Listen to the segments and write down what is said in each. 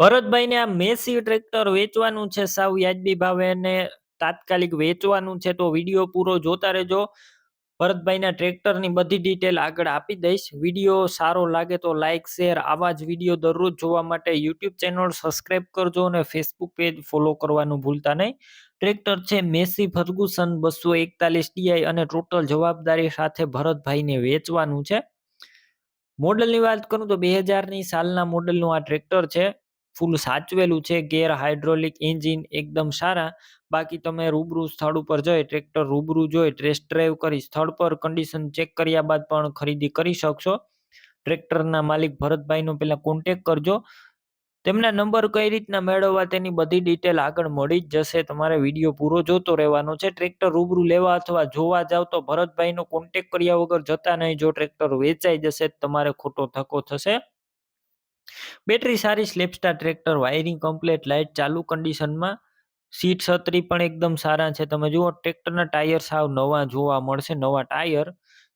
ભરતભાઈને આ Massey tractor વેચવાનું છે, સાવ વ્યાજબી ભાવે અને તાત્કાલિક વેચવાનું છે, તો વીડિયો પૂરો જોતા રહેજો. ભરતભાઈના ટ્રેક્ટરની બધી ડિટેલ આગળ આપી દઈશ. વીડિયો સારો લાગે તો લાઇક શેર આવા જ વીડિયો દરરોજ જોવા માટે યુટ્યુબ ચેનલ સબસ્ક્રાઇબ કરજો અને ફેસબુક પેજ ફોલો કરવાનું ભૂલતા નહીં. ટ્રેક્ટર છે, મેસી ફર્ગુસન બસો એકતાલીસ ડીઆઈ અને ટોટલ જવાબદારી સાથે ભરતભાઈને વેચવાનું છે. મોડલની વાત કરું તો બે હજારની સાલના મોડલનું આ ટ્રેક્ટર છે. ફૂલ સાચવેલું છે, ગેર હાઇડ્રોલિક એન્જિન એકદમ સારા. બાકી તમે રૂબરૂ સ્થળ ઉપર જઈ, ટ્રેક્ટર રૂબરૂ જોઈ, ટેસ્ટ ડ્રાઈવ કરી, સ્થળ પર કન્ડિશન ચેક કર્યા બાદ પણ ખરીદી કરી શકશો. ટ્રેક્ટરના માલિક ભરતભાઈનો પહેલાં કોન્ટેક કરજો. તેમના નંબર કઈ રીતના મેળવવા તેની બધી ડિટેલ આગળ મળી જ જશે. તમારે વીડિયો પૂરો જોતો રહેવાનો છે. ટ્રેક્ટર રૂબરૂ લેવા અથવા જોવા જાવ તો ભરતભાઈનો કોન્ટેક કર્યા વગર જતા નહીં. જો ટ્રેક્ટર વેચાઈ જશે તમારે ખોટો ધક્કો થશે. બેટરી સારી, સ્લેપસ્ટાર ટ્રેક્ટર, વાયરિંગ કમ્પ્લેટ લાઇટ ચાલુ કન્ડિશનમાં સીટ છત્રી પણ એકદમ સારા છે. તમે જુઓ, ટ્રેક્ટરના ટાયર સાવ નવા જોવા મળશે, નવા ટાયર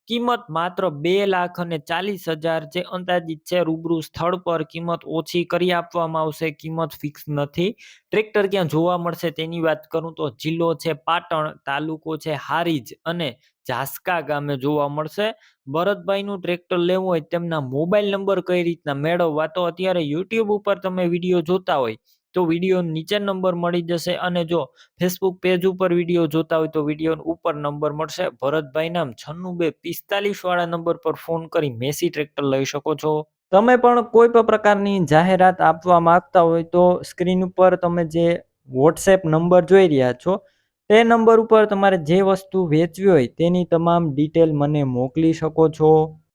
કિંમત માત્ર બે લાખ અને ચાલીસ હજાર જે અંદાજિત છે, રૂબરૂ સ્થળ પર કિંમત ઓછી કરી આપવામાં આવશે. કિંમત ફિક્સ નથી. ટ્રેક્ટર ક્યાં જોવા મળશે તેની વાત કરું તો જિલ્લો છે પાટણ, તાલુકો છે હારીજ અને ઝાસકા ગામે જોવા મળશે. ભરતભાઈનું ટ્રેક્ટર લેવું હોય તેમના મોબાઈલ નંબર કઈ રીતના મેળવવા? તો અત્યારે યુટ્યુબ ઉપર તમે વીડિયો જોતા હોય તો વીડિયો નીચે નંબર મળી જશે અને જો ફેસબુક પેજ ઉપર વીડિયો જોતા હોય તો વીડિયો ઉપર નંબર મળશે. ભરતભાઈ નામ છન્નું બે પિસ્તાલીસ વાળા નંબર પર ફોન કરી મેસી ટ્રેક્ટર લઈ શકો છો. તમે પણ કોઈ પણ પ્રકારની જાહેરાત આપવા માંગતા હોય તો સ્ક્રીન ઉપર તમે જે વોટ્સએપ નંબર જોઈ રહ્યા છો, તે નંબર ઉપર તમારે જે વસ્તુ વેચવી હોય તેની તમામ ડિટેલ મને મોકલી શકો છો.